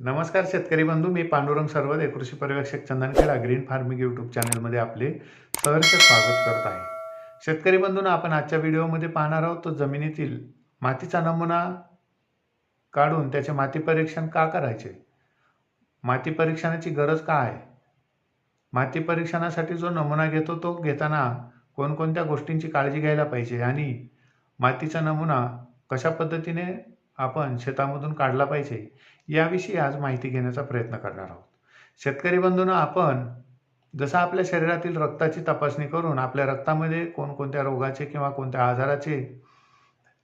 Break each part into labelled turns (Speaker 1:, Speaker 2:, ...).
Speaker 1: नमस्कार शेतकरी बंधू मी पांडुरंग सर्वदे कृषी पर्यवेक्षक चंदनखेडा ग्रीन फार्मिंग यूट्यूब चॅनलमध्ये आपले सहर्ष स्वागत करत आहे. शेतकरी बंधूंना आपण आजच्या व्हिडिओमध्ये पाहणार आहोत तो जमिनीतील मातीचा नमुना काढून त्याचे माती परीक्षण का करायचे? माती परीक्षणाची गरज का आहे? माती परीक्षणासाठी जो नमुना घेतो तो घेताना कोणकोणत्या गोष्टींची काळजी घ्यायला पाहिजे? आणि मातीचा नमुना कशा पद्धतीने आपण शेतामधून काढला पाहिजे? याविषयी आज माहिती घेण्याचा प्रयत्न करणार आहोत. शेतकरी बंधूंना आपण जसं आपल्या शरीरातील रक्ताची तपासणी करून आपल्या रक्तामध्ये कोणकोणत्या रोगाचे किंवा कोणत्या आजाराचे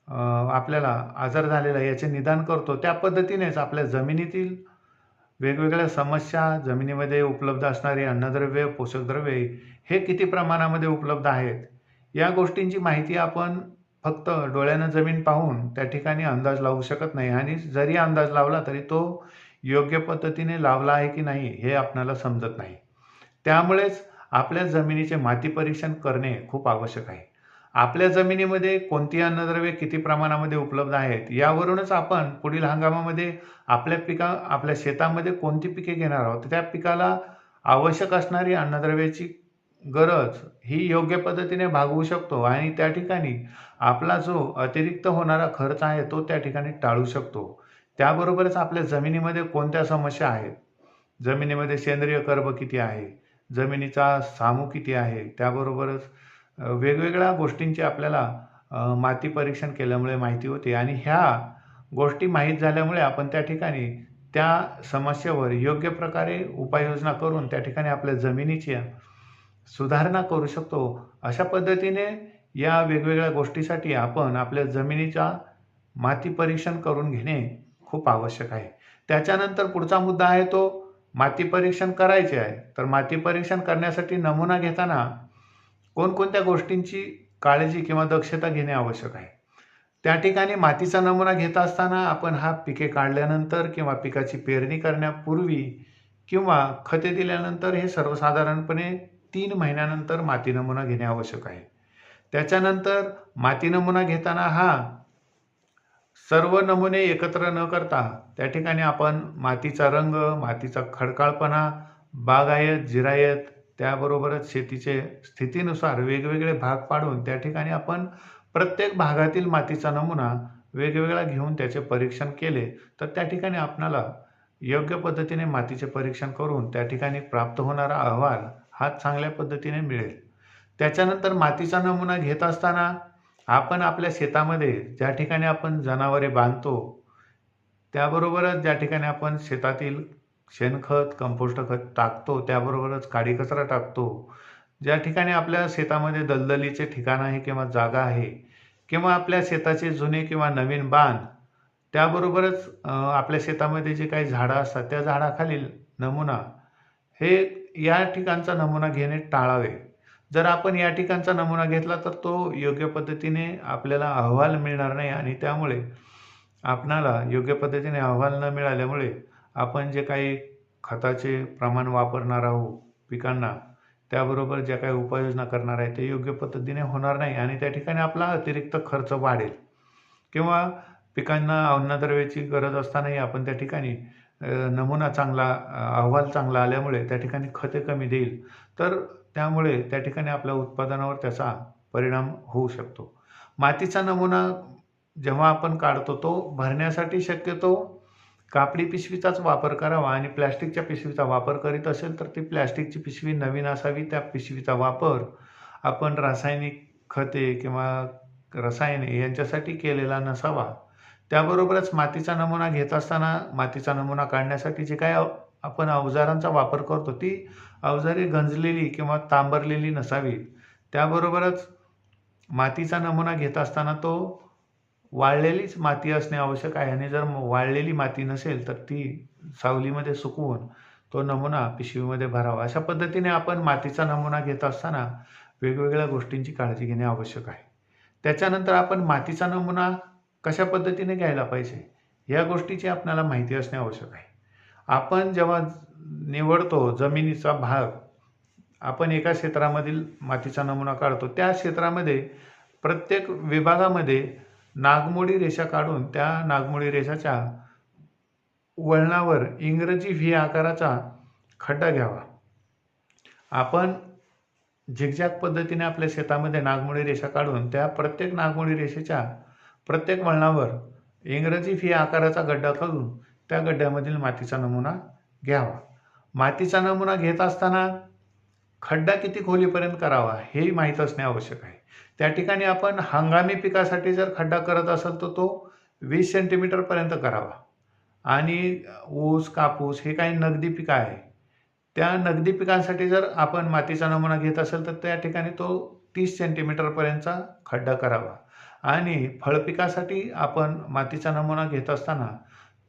Speaker 1: आपल्याला आजार झालेला याचे निदान करतो त्या पद्धतीनेच आपल्या जमिनीतील वेगवेगळ्या समस्या जमिनीमध्ये उपलब्ध असणारी अन्नद्रव्य पोषकद्रव्ये हे किती प्रमाणामध्ये उपलब्ध आहेत या गोष्टींची माहिती आपण फक्त डोळ्यानं जमीन पाहून त्या ठिकाणी अंदाज लावू शकत नाही. आणि जरी अंदाज लावला तरी तो योग्य पद्धतीने लावला आहे की नाही हे आपणाला समजत नाही. त्यामुळेच आपल्या जमिनीचे माती परीक्षण करणे खूप आवश्यक आहे. आपल्या जमिनीमध्ये कोणती अन्नद्रव्ये किती प्रमाणामध्ये उपलब्ध आहेत यावरूनच आपण पुढील हंगामामध्ये आपल्या पिका आपल्या शेतामध्ये कोणती पिके घेणार आहोत? त्या पिकाला आवश्यक असणारी अन्नद्रव्याची गरज ही योग्य पद्धतीने भागवू शकतो आणि त्या ठिकाणी आपला जो अतिरिक्त होणारा खर्च आहे तो त्या ठिकाणी टाळू शकतो. त्याबरोबरच आपल्या जमिनीमध्ये कोणत्या समस्या आहेत? जमिनीमध्ये सेंद्रिय कर्ब किती आहे? जमिनीचा सामू किती आहे? त्याबरोबरच वेगवेगळ्या गोष्टींची आपल्याला माती परीक्षण केल्यामुळे माहिती होते आणि ह्या गोष्टी माहीत झाल्यामुळे आपण त्या ठिकाणी त्या समस्येवर योग्य प्रकारे उपाययोजना करून त्या ठिकाणी आपल्या जमिनीच्या सुधारणा करू शकतो. अशा पद्धतीने या वेगवेगळ्या गोष्टीसाठी आपण आपल्या जमिनीचा माती परीक्षण करून घेणे खूप आवश्यक आहे. त्याच्यानंतर पुढचा मुद्दा आहे तो माती परीक्षण करायचे आहे. तर माती परीक्षण करण्यासाठी नमुना घेताना कोणकोणत्या गोष्टींची काळजी किंवा दक्षता घेणे आवश्यक आहे? त्या ठिकाणी मातीचा नमुना घेत असताना आपण हा पिके काढल्यानंतर किंवा पिकाची पेरणी करण्यापूर्वी किंवा खते दिल्यानंतर हे सर्वसाधारणपणे तीन महिन्यानंतर माती नमुना घेणे आवश्यक आहे. त्याच्यानंतर माती नमुना घेताना हा सर्व नमुने एकत्र न करता त्या ठिकाणी आपण मातीचा रंग मातीचा खडकाळपणा बागायत जिरायत त्याबरोबरच शेतीचे स्थितीनुसार वेगवेगळे भाग पाडून त्या ठिकाणी आपण प्रत्येक भागातील मातीचा नमुना वेगवेगळा घेऊन त्याचे परीक्षण केले तर त्या ठिकाणी आपणाला योग्य पद्धतीने मातीचे परीक्षण करून त्या ठिकाणी प्राप्त होणारा अहवाल हा चांगल्या पद्धतीने मिळेल. त्याच्यानंतर मातीचा नमुना घेत असताना आपण आपल्या शेतामध्ये ज्या ठिकाणी आपण जनावरे बांधतो त्याबरोबरच ज्या ठिकाणी आपण शेतातील शेणखत कंपोस्ट खत टाकतो त्याबरोबरच काडी कचरा टाकतो ज्या ठिकाणी आपल्या शेतामध्ये दलदलीचे ठिकाण आहे किंवा जागा आहे किंवा आपल्या शेताचे जुने किंवा नवीन बांध त्याबरोबरच आपल्या शेतामध्ये जे काही झाडं असतात त्या झाडाखालील नमुना हे या ठिकाणचा नमुना घेणे टाळावे. जर आपण या ठिकाणचा नमुना घेतला तर तो योग्य पद्धतीने आपल्याला अहवाल मिळणार नाही आणि त्यामुळे आपणाला योग्य पद्धतीने अहवाल न मिळाल्यामुळे आपण जे काही खताचे प्रमाण वापरणार आहोत पिकांना त्याबरोबर ज्या काही उपाययोजना करणार आहे ते योग्य पद्धतीने होणार नाही आणि त्या ठिकाणी आपला अतिरिक्त खर्च वाढेल. किंवा पिकांना अन्नद्रव्याची गरज असतानाही आपण त्या ठिकाणी नमुना चांगला अहवाल चांगला आल्यामुळे त्या ठिकाणी खते कमी देईल. तर त्यामुळे त्या ठिकाणी आपल्या उत्पादनावर त्याचा परिणाम होऊ शकतो. मातीचा नमुना जेव्हा आपण काढतो तो भरण्यासाठी शक्यतो कापडी पिशवीचाच वापर करावा आणि प्लॅस्टिकच्या पिशवीचा वापर करीत असेल तर ती प्लॅस्टिकची पिशवी नवीन असावी त्या पिशवीचा वापर आपण रासायनिक खते किंवा रसायने यांच्यासाठी केलेला नसावा. त्याबरोबरच मातीचा नमुना घेत असताना मातीचा नमुना काढण्यासाठी जे काय आपण अवजारांचा वापर करतो ती अवजारे गंजलेली किंवा तांबरलेली नसावी त्याबरोबरच मातीचा नमुना घेत असताना तो वाळलेलीच माती असणे आवश्यक आहे. आणि जर वाळलेली माती नसेल तर ती सावलीमध्ये सुकवून तो नमुना पिशवीमध्ये भरावा. अशा पद्धतीने आपण मातीचा नमुना घेत असताना वेगवेगळ्या गोष्टींची काळजी घेणे आवश्यक आहे. त्याच्यानंतर आपण मातीचा नमुना कशा पद्धतीने घ्यायला पाहिजे? या गोष्टीची आपल्याला माहिती असणे आवश्यक आहे. आपण जेव्हा निवडतो जमिनीचा भाग आपण एका क्षेत्रामधील मातीचा नमुना काढतो. त्या क्षेत्रामध्ये प्रत्येक विभागामध्ये नागमोडी रेषा काढून त्या नागमोडी रेषाच्या वळणावर इंग्रजी व्ही आकाराचा खड्डा घ्यावा. आपण झिगझॅग पद्धतीने आपल्या शेतामध्ये नागमोडी रेषा काढून त्या प्रत्येक नागमोडी रेषेच्या प्रत्येक वळणावर इंग्रजी फी आकाराचा गड्डा करून त्या गड्ड्यामधील मातीचा नमुना घ्यावा. मातीचा नमुना घेत असताना खड्डा किती खोलीपर्यंत करावा हेही माहीत असणे आवश्यक आहे. त्या ठिकाणी आपण हंगामी पिकासाठी जर खड्डा करत असेल तर तो वीस सेंटीमीटरपर्यंत करावा. आणि ऊस कापूस हे काही नगदी पिकं आहे. त्या नगदी पिकांसाठी जर आपण मातीचा नमुना घेत असेल तर त्या ठिकाणी तो तीस सेंटीमीटरपर्यंतचा खड्डा करावा. आणि फळपिकासाठी आपण मातीचा नमुना घेत असताना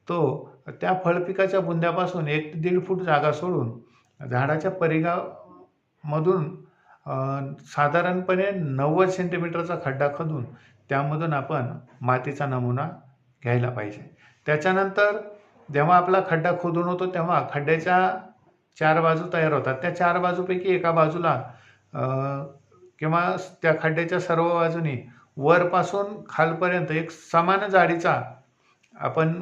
Speaker 1: तो त्या फळपिकाच्या बुंद्यापासून एक ते दीड फूट जागा सोडून झाडाच्या परिघामधून साधारणपणे नव्वद सेंटीमीटरचा खड्डा खोदून त्यामधून आपण मातीचा नमुना घ्यायला पाहिजे. त्याच्यानंतर जेव्हा आपला खड्डा खोदून होतो तेव्हा खड्ड्याच्या चार बाजू तयार होतात. त्या चार बाजूपैकी एका बाजूला किंवा त्या खड्ड्याच्या सर्व बाजूनी वरपासून खालपर्यंत एक समान जाडीचा आपण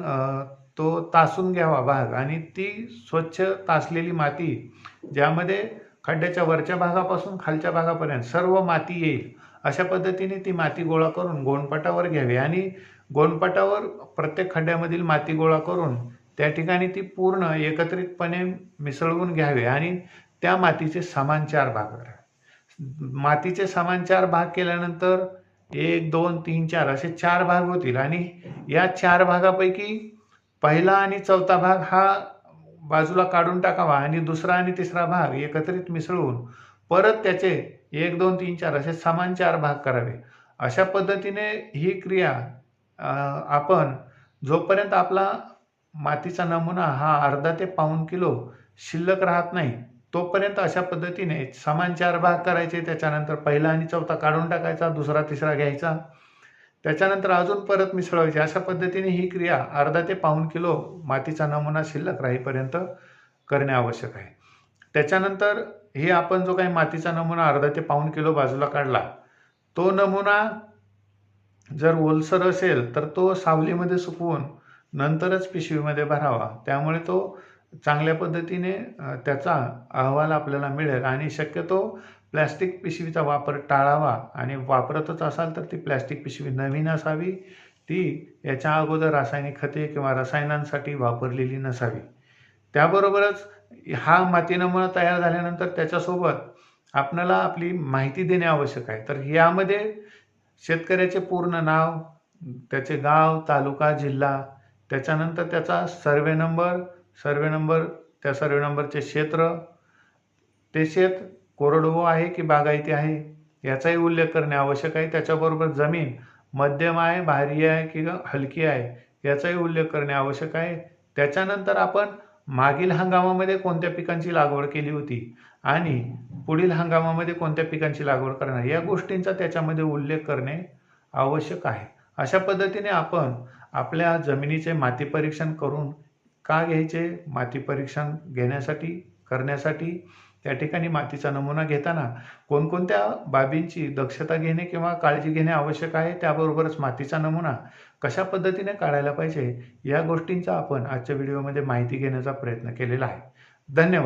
Speaker 1: तो तासून घ्यावा भाग आणि ती स्वच्छ तासलेली माती ज्यामध्ये खड्ड्याच्या वरच्या भागापासून खालच्या भागापर्यंत सर्व माती येईल अशा पद्धतीने ती माती गोळा करून गोणपटावर घ्यावी आणि गोणपटावर प्रत्येक खड्ड्यामधील माती गोळा करून त्या ठिकाणी ती पूर्ण एकत्रितपणे मिसळवून घ्यावे आणि त्या मातीचे समान चार भाग. करावे मातीचे समान चार भाग केल्यानंतर एक दोन तीन चार असे चार भाग होतील. आणि या चार भागापैकी पहिला आणि चौथा भाग हा बाजूला काढून टाकावा आणि दुसरा आणि तिसरा भाग एकत्रित मिसळून परत त्याचे एक दोन तीन चार असे समान चार भाग करावे. अशा पद्धतीने ही क्रिया आपण जोपर्यंत आपला मातीचा नमुना हा अर्धा ते पाऊन किलो शिल्लक राहत नाही तोपर्यंत अशा पद्धतीने समान चार भाग करायचे त्याच्यानंतर पहिला आणि चौथा काढून टाकायचा दुसरा तिसरा घ्यायचा. त्याच्यानंतर अजून परत मिसळवायची. अशा पद्धतीने ही क्रिया अर्धा ते पाऊण किलो मातीचा नमुना शिल्लक राहीपर्यंत करणे आवश्यक आहे. त्याच्यानंतर हे आपण जो काही मातीचा नमुना अर्धा ते पाऊण किलो बाजूला काढला तो नमुना जर ओलसर असेल तर तो सावलीमध्ये सुकवून नंतरच पिशवीमध्ये भरावा. त्यामुळे तो चांगल्या पद्धतीने त्याचा अहवाल आपल्याला मिळेल. आणि शक्यतो प्लॅस्टिक पिशवीचा वापर टाळावा. आणि वापरतच असाल तर ती प्लॅस्टिक पिशवी नवीन असावी. ती याच्या अगोदर रासायनिक खते किंवा रसायनांसाठी वापरलेली नसावी. त्याबरोबरच हा माती नमुना तयार झाल्यानंतर त्याच्यासोबत आपल्याला आपली माहिती देणे आवश्यक आहे. तर यामध्ये शेतकऱ्याचे पूर्ण नाव त्याचे गाव तालुका जिल्हा त्याच्यानंतर त्याचा सर्वे नंबर सर्वे नंबर त्या सर्वे नंबरचे क्षेत्र ते शेत कोरडवाहू आहे की बागायती आहे याचाही उल्लेख करणे आवश्यक आहे. त्याच्याबरोबर जमीन मध्यम आहे भारी आहे की हलकी आहे याचाही उल्लेख करणे आवश्यक आहे. त्याच्यानंतर आपण मागील हंगामामध्ये कोणत्या पिकांची लागवड केली होती आणि पुढील हंगामामध्ये कोणत्या पिकांची लागवड करणार या गोष्टींचा त्याच्यामध्ये उल्लेख करणे आवश्यक आहे. अशा पद्धतीने आपण आपल्या जमिनीचे माती परीक्षण करून का घ्यायचे? माती परीक्षण घेण्यासाठी करण्यासाठी? त्या ठिकाणी मातीचा नमुना घेताना कोणकोणत्या बाबींची दक्षता घेणे किंवा काळजी घेणे आवश्यक आहे? त्याबरोबरच मातीचा नमुना कशा पद्धतीने काढायला पाहिजे? या गोष्टींचा आपण आजच्या व्हिडिओमध्ये माहिती घेण्याचा प्रयत्न केलेला आहे. धन्यवाद.